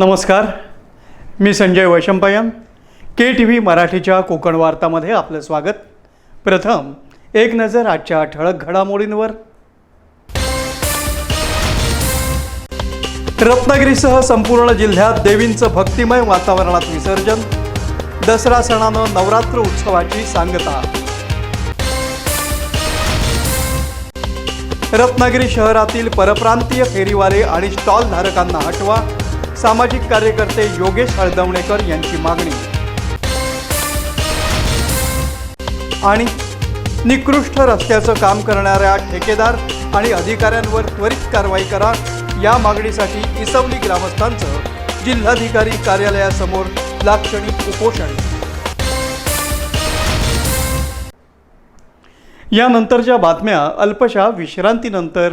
नमस्कार. मी Sanjay Vaishampayan. K T V मराठीच्या कोकण वार्तामध्ये आपलं स्वागत. प्रथम एक नजर आजच्या ठळक घडामोडींवर. रत्नागिरीसह संपूर्ण जिल्ह्यात देवींचं भक्तिमय वातावरणात विसर्जन. दसरा सणानं नवरात्र उत्सवाची सांगता. रत्नागिरी शहरातील परप्रांतीय फेरीवाले आणि स्टॉल धारकांना हटवा. सामाजिक कार्यकर्ते योगेश हळदवणेकर यांची मागणी. आणि निकृष्ट रस्त्याचं काम करणाऱ्या ठेकेदार आणि अधिकाऱ्यांवर त्वरित कारवाई करा या मागणीसाठी इसवली ग्रामस्थांचं जिल्हाधिकारी कार्यालयासमोर लाक्षणिक उपोषण. यानंतरच्या बातम्या अल्पशा विश्रांतीनंतर.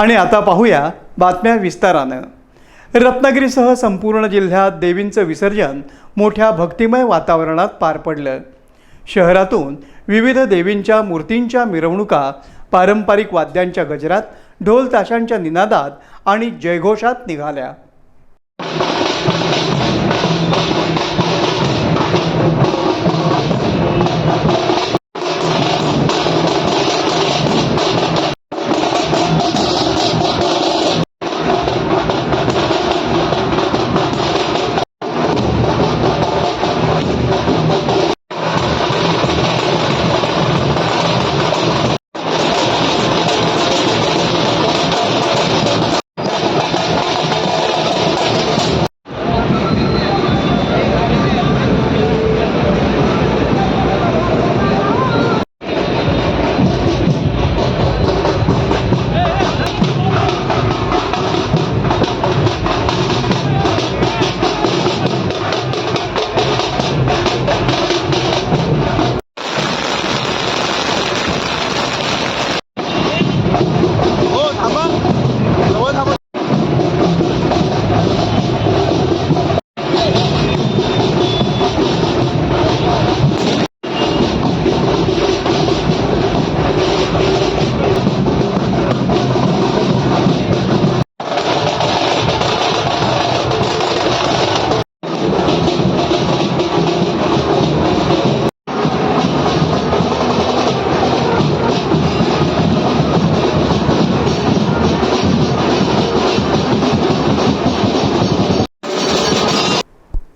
आणि आता पाहूया बातम्या विस्तारानं. रत्नागिरीसह संपूर्ण जिल्ह्यात देवींचं विसर्जन मोठ्या भक्तिमय वातावरणात पार पडलं. शहरातून विविध देवींच्या मूर्तींच्या मिरवणुका पारंपरिक वाद्यांच्या गजरात ढोल ताशांच्या निनादात आणि जयघोषात निघाल्या.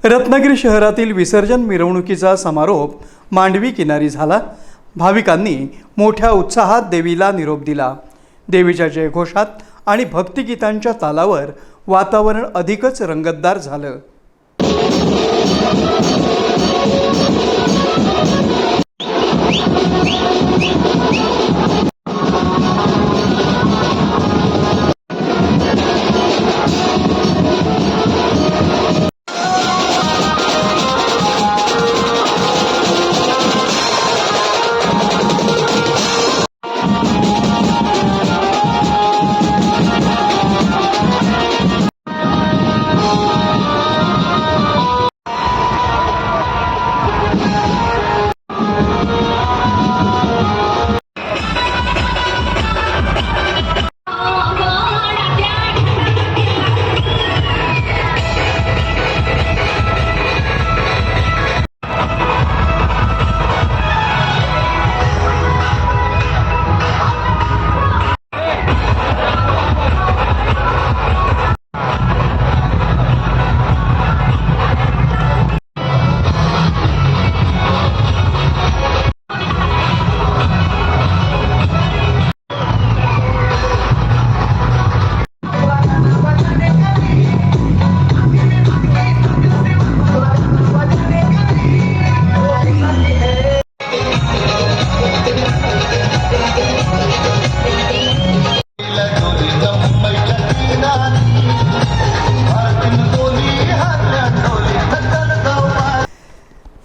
रत्नागिरी शहरातील विसर्जन मिरवणुकीचा समारोप मांडवी किनारी झाला. भाविकांनी मोठ्या उत्साहात देवीला निरोप दिला. देवीच्या जयघोषात आणि भक्तिगीतांच्या तालावर वातावरण अधिकच रंगतदार झालं.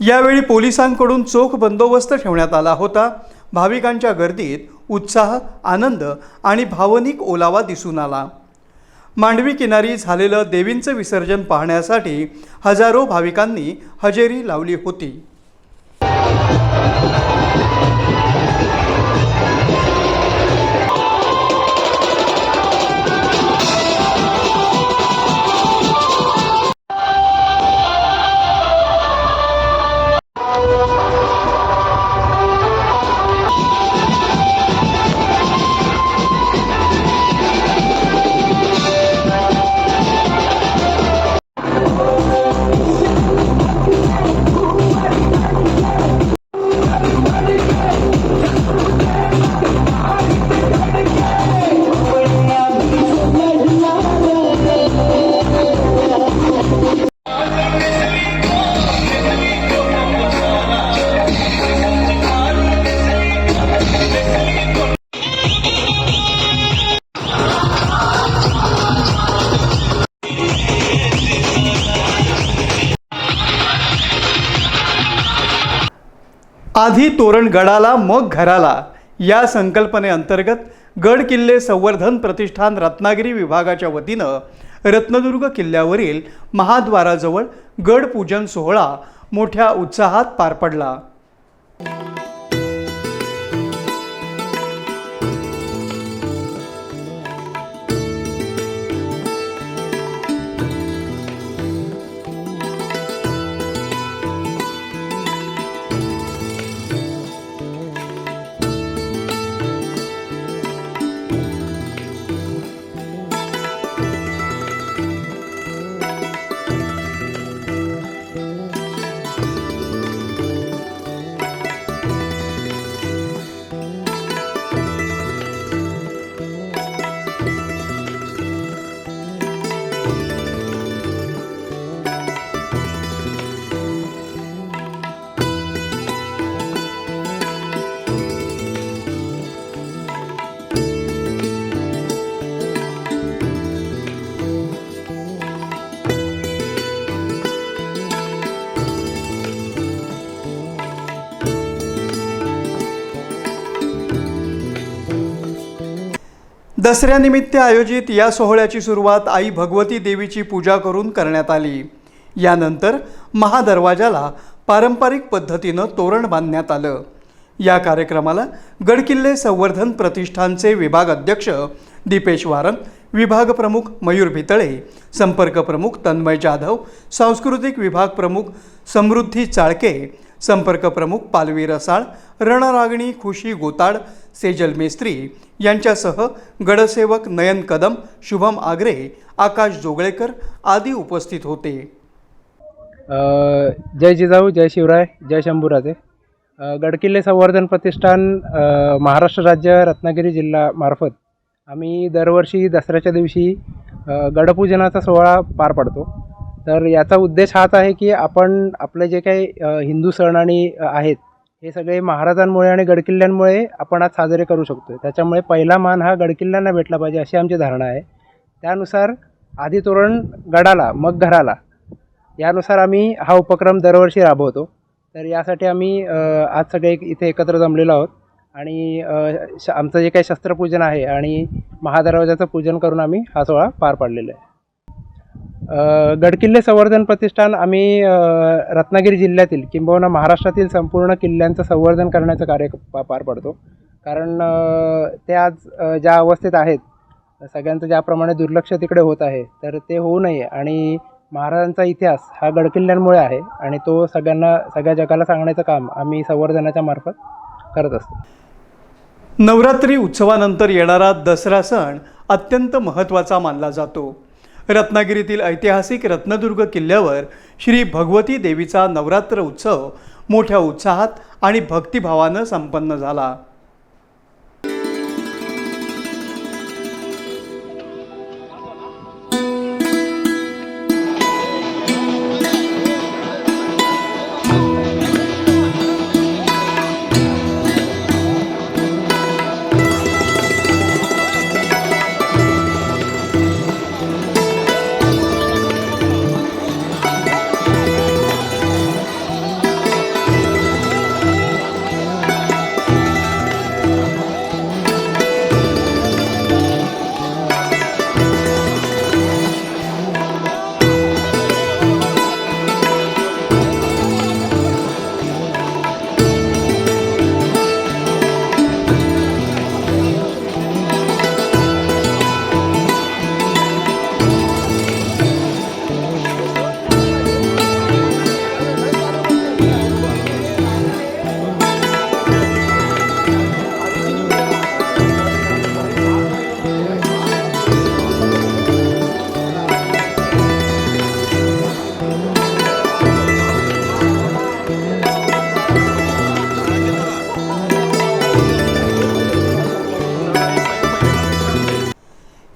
यावेळी पोलिसांकडून चोख बंदोबस्त ठेवण्यात आला होता. भाविकांच्या गर्दीत उत्साह आनंद आणि भावनिक ओलावा दिसून आला. मांडवी किनारी झालेलं देवींचं विसर्जन पाहण्यासाठी हजारो भाविकांनी हजेरी लावली होती. आधी तोरण गडाला मग घराला. या संकल्पनेअंतर्गत गड किल्ले संवर्धन प्रतिष्ठान रत्नागिरी विभागाच्या वतीनं रत्नदुर्ग किल्ल्यावरील महाद्वाराजवळ गड पूजन सोहळा मोठ्या उत्साहात पार पडला. दसऱ्यानिमित्त आयोजित या सोहळ्याची सुरुवात आई भगवती देवीची पूजा करून करण्यात आली. यानंतर महादरवाजाला पारंपरिक पद्धतीनं तोरण बांधण्यात आलं. या कार्यक्रमाला गडकिल्ले संवर्धन प्रतिष्ठानचे विभाग अध्यक्ष दीपेश वारन विभाग प्रमुख मयूर भितळे संपर्क प्रमुख तन्मय जाधव सांस्कृतिक विभाग प्रमुख समृद्धी चाळके संपर्क प्रमुख पालवी रसाळ रणरागणी खुशी गोताड सेजल मेस्त्री यांच्यासह गडसेवक नयन कदम शुभम आगरे आकाश जोगळेकर आदी उपस्थित होते. जय जिजाऊ जय शिवराय जय शंभूराजे. गडकिल्ले संवर्धन प्रतिष्ठान महाराष्ट्र राज्य रत्नागिरी जिल्हा मार्फत आम्ही दरवर्षी दसऱ्याच्या दिवशी गडपूजनाचा सोहळा पार पाडतो. तर याचा उद्देश हाच आहे की आपण आपले जे काही हिंदू सण आणि आहेत हे सगळे महाराजांमुळे आणि गडकिल्ल्यांमुळे आपण आज साजरे करू शकतो त्याच्यामुळे पहिला मान हा गडकिल्ल्यांना भेटला पाहिजे अशी आमची धारणा आहे. त्यानुसार आधी तोरण गडाला मग घराला यानुसार आम्ही हा उपक्रम दरवर्षी राबवतो. तर यासाठी आम्ही आज सगळे एक- इथे एकत्र जमलेलो आहोत आणि श आमचं जे काही शस्त्रपूजन आहे आणि महादरवाजाचं पूजन करून आम्ही हा सोहळा पार पाडलेला आहे. गडकिल्ले संवर्धन प्रतिष्ठान आम्ही रत्नागिरी जिल्ह्यातील किंबहुना महाराष्ट्रातील संपूर्ण किल्ल्यांचं संवर्धन करण्याचं कार्य पार पडतो. कारण ते आज ज्या अवस्थेत आहेत सगळ्यांचं ज्याप्रमाणे दुर्लक्ष तिकडे होत आहे तर ते होऊ नये. आणि महाराजांचा इतिहास हा गडकिल्ल्यांमुळे आहे आणि तो सगळ्यांना सगळ्या जगाला सांगण्याचं काम आम्ही संवर्धनाच्या मार्फत करत असतो. नवरात्री उत्सवानंतर येणारा दसरा सण अत्यंत महत्त्वाचा मानला जातो. रत्नागिरीतील ऐतिहासिक रत्नदुर्ग किल्ल्यावर श्री भगवती देवीचा नवरात्र उत्सव मोठ्या उत्साहात आणि भक्तिभावानं संपन्न झाला.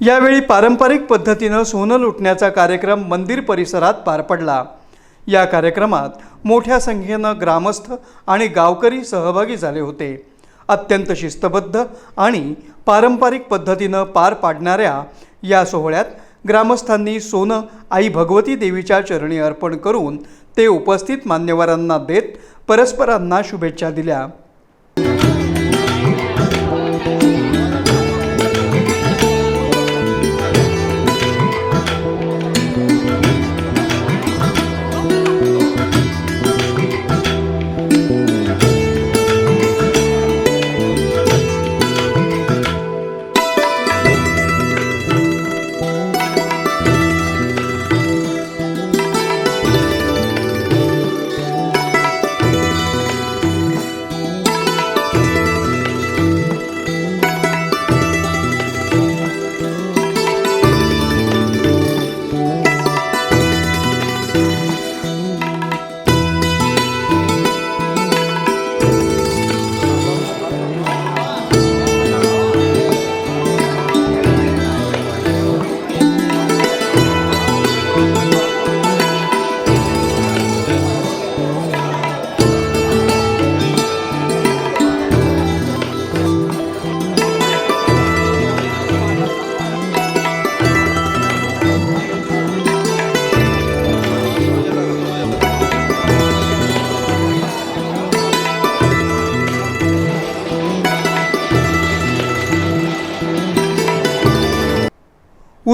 यावेळी पारंपरिक पद्धतीनं सोनं लुटण्याचा कार्यक्रम मंदिर परिसरात पार पडला. या कार्यक्रमात मोठ्या संख्येनं ग्रामस्थ आणि गावकरी सहभागी झाले होते. अत्यंत शिस्तबद्ध आणि पारंपरिक पद्धतीनं पार पाडणाऱ्या या सोहळ्यात ग्रामस्थांनी सोनं आई भगवती देवीच्या चरणी अर्पण करून ते उपस्थित मान्यवरांना देत परस्परांना शुभेच्छा दिल्या.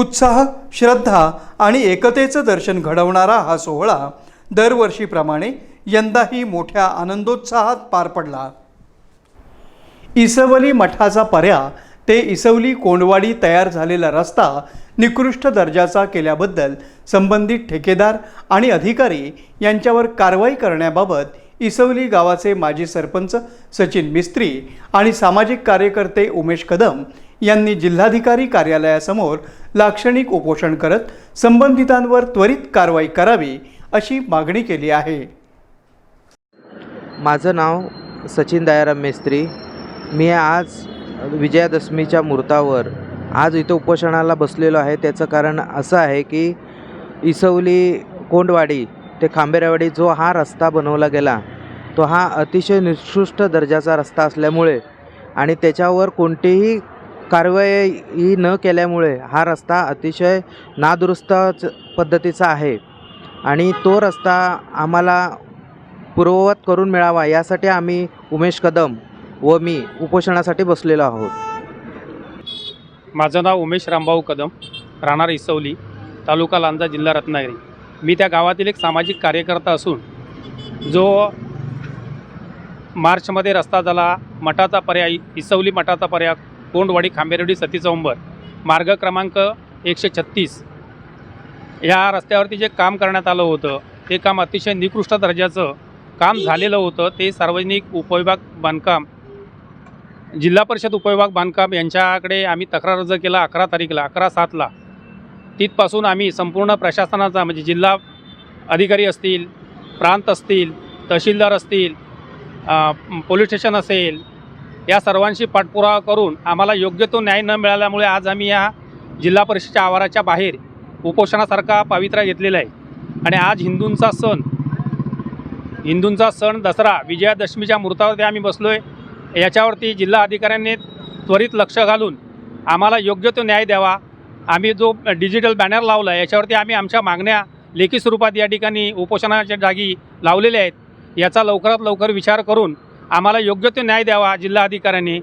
उत्साह श्रद्धा आणि एकतेचं दर्शन घडवणारा हा सोहळा दरवर्षीप्रमाणे यंदाही मोठ्या आनंदोत्साहात पार पडला. इसवली मठाचा पर्या ते इसवली कोंडवाडी तयार झालेला रस्ता निकृष्ट दर्जाचा केल्याबद्दल संबंधित ठेकेदार आणि अधिकारी यांच्यावर कारवाई करण्याबाबत इसवली गावाचे माजी सरपंच सचिन मिस्त्री आणि सामाजिक कार्यकर्ते उमेश कदम यांनी जिल्हाधिकारी कार्यालयासमोर लाक्षणिक उपोषण करत संबंधितांवर त्वरित कारवाई करावी अशी मागणी केली आहे. माझं नाव सचिन दयाराम मेस्त्री. मी आज विजयादशमीच्या मुहूर्तावर आज इथं उपोषणाला बसलेलो आहे. त्याचं कारण असं आहे की इसवली कोंडवाडी ते खांबेरावाडी जो हा रस्ता बनवला गेला तो हा अतिशय निकृष्ट दर्जाचा रस्ता असल्यामुळे आणि त्याच्यावर कोणतेही कारवाई न केल्यामुळे हा रस्ता अतिशय नादुरुस्त च- पद्धतीचा आहे. आणि तो रस्ता आम्हाला पूर्ववत करून मिळावा यासाठी आम्ही उमेश कदम व मी उपोषणासाठी बसलेलो आहोत. माझं नाव उमेश रामभाऊ कदम राहणार इसवली तालुका लांजा जिल्हा रत्नागिरी. मी त्या गावातील एक सामाजिक कार्यकर्ता असून जो मार्चमध्ये रस्ता झाला मठाचा पर्याय इसवली मठाचा पर्याय कोंडवाडी खांबेरवडी सती चौंबर मार्ग क्रमांक एकशे छत्तीस. या रस्त्यावरती जे काम करण्यात आलं होतं ते काम अतिशय निकृष्ट दर्जाचं काम झालेलं होतं. ते सार्वजनिक उपविभाग बांधकाम जिल्हा परिषद उपविभाग बांधकाम यांच्याकडे आम्ही तक्रार अर्ज केला अकरा तारीखला अकरा सातला. तिथपासून आम्ही संपूर्ण प्रशासनाचा म्हणजे जिल्हा अधिकारी असतील प्रांत असतील तहसीलदार असतील पोलीस स्टेशन असेल या सर्वांशी पाठपुरावा करून आम्हाला योग्य तो न्याय न मिळाल्यामुळे आज आम्ही या जिल्हा परिषदेच्या आवाराच्या बाहेर उपोषणासारखा पावित्र्य घेतलेला आहे. आणि आज हिंदूंचा सण हिंदूंचा सण दसरा विजयादशमीच्या मुहूर्तावरती आम्ही बसलो आहे याच्यावरती जिल्हा अधिकाऱ्यांनी त्वरित लक्ष घालून आम्हाला योग्य तो न्याय द्यावा. आम्ही जो डिजिटल बॅनर लावला आहे याच्यावरती आम्ही आमच्या मागण्या लेखी स्वरूपात या ठिकाणी उपोषणाच्या जागी लावलेल्या आहेत. याचा लवकरात लवकर विचार करून आम्हाला योग्य तो न्याय द्यावा जिल्हाधिकाऱ्यांनी.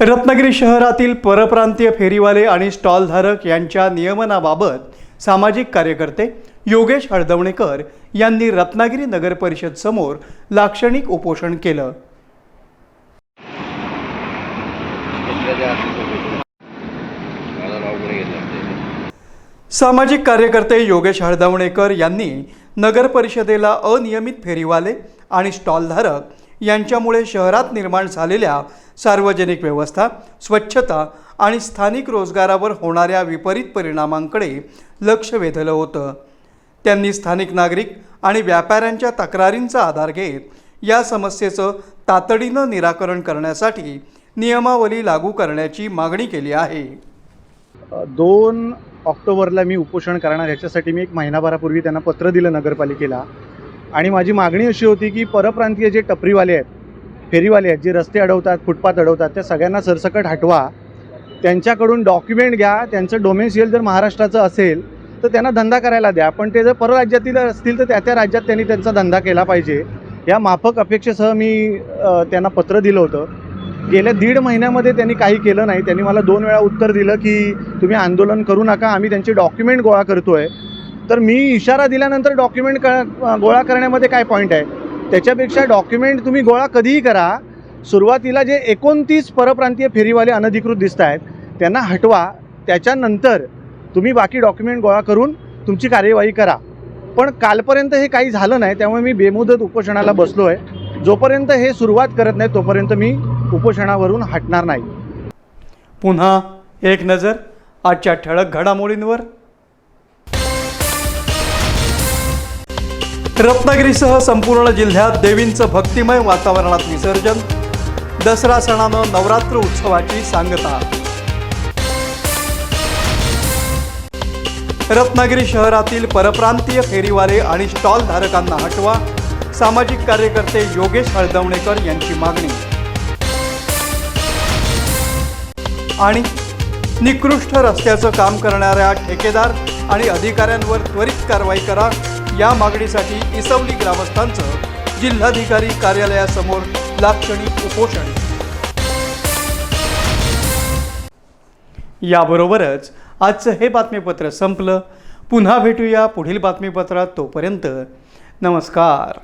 रत्नागिरी शहरातील परप्रांतीय फेरीवाले आणि स्टॉलधारक यांच्या नियमनाबाबत सामाजिक कार्यकर्ते योगेश हळदवणेकर यांनी रत्नागिरी नगर परिषद समोर लाक्षणिक उपोषण केलं. सामाजिक कार्यकर्ते योगेश हळदवणेकर यांनी नगर परिषदेला अनियमित फेरीवाले आणि स्टॉलधारक यांच्यामुळे शहरात निर्माण झालेल्या सार्वजनिक व्यवस्था स्वच्छता आणि स्थानिक रोजगारावर होणाऱ्या विपरीत परिणामांकडे लक्ष वेधलं होतं. त्यांनी स्थानिक नागरिक आणि व्यापाऱ्यांच्या तक्रारींचा आधार घेत या समस्येचं तातडीनं निराकरण करण्यासाठी नियमावली लागू करण्याची मागणी केली आहे. दोन ऑक्टोबरला मी उपोषण करणार ह्याच्यासाठी मी एक महिनाभरापूर्वी त्यांना पत्र दिलं नगरपालिकेला. आणि माझी मागणी अशी होती की परप्रांतीय जे टपरीवाले आहेत फेरीवाले आहेत जे रस्ते अडवतात फुटपाथ अडवतात त्या सगळ्यांना सरसकट हटवा. त्यांच्याकडून डॉक्युमेंट घ्या. त्यांचं डोमेन्शियल जर महाराष्ट्राचं असेल तर त्यांना धंदा करायला द्या. पण ते जर परराज्यातील असतील तर त्या त्या राज्यात त्यांनी त्यांचा धंदा केला पाहिजे. या माफक अपेक्षेसह मी त्यांना पत्र दिलं होतं. गेल्या दीड महिन्यामध्ये त्यांनी काही केलं नाही. त्यांनी मला दोन वेळा उत्तर दिलं की तुम्ही आंदोलन करू नका. आम्ही त्यांचे डॉक्युमेंट गोळा करतो आहे तर मी इशारा दिल्यानंतर डॉक्युमेंट क गोळा करण्यामध्ये काय पॉईंट आहे? त्याच्यापेक्षा डॉक्युमेंट तुम्ही गोळा कधीही करा. सुरुवातीला जे एकोणतीस परप्रांतीय फेरीवाले अनधिकृत दिसत आहेत त्यांना हटवा. त्याच्यानंतर तुम्ही बाकी डॉक्युमेंट गोळा करून तुमची कार्यवाही करा. पण कालपर्यंत हे काही झालं नाही त्यामुळे मी बेमुदत उपोषणाला बसलो आहे जोपर्यंत हे सुरुवात करत नाही तोपर्यंत मी उपोषणावरून हटणार नाही. पुन्हा एक नजर आजच्या ठळक घडामोडींवर. रत्नागिरीसह संपूर्ण जिल्ह्यात देवींचं भक्तिमय वातावरणात विसर्जन. दसरा सणानं नवरात्र उत्सवाची सांगता. रत्नागिरी शहरातील परप्रांतीय फेरीवाले आणि स्टॉल धारकांना हटवा. सामाजिक कार्यकर्ते योगेश हळदवणेकर यांची मागणी. आणि निकृष्ट रस्त्याचं काम करणाऱ्या ठेकेदार आणि अधिकाऱ्यांवर त्वरित कारवाई करा. या मागणीसाठी इसवली ग्रामस्थांचं जिल्हाधिकारी कार्यालयासमोर लाक्षणिक उपोषण. याबरोबरच आजचं हे बातमीपत्र संपलं. पुन्हा भेटूया पुढील बातमीपत्रात तोपर्यंत. नमस्कार.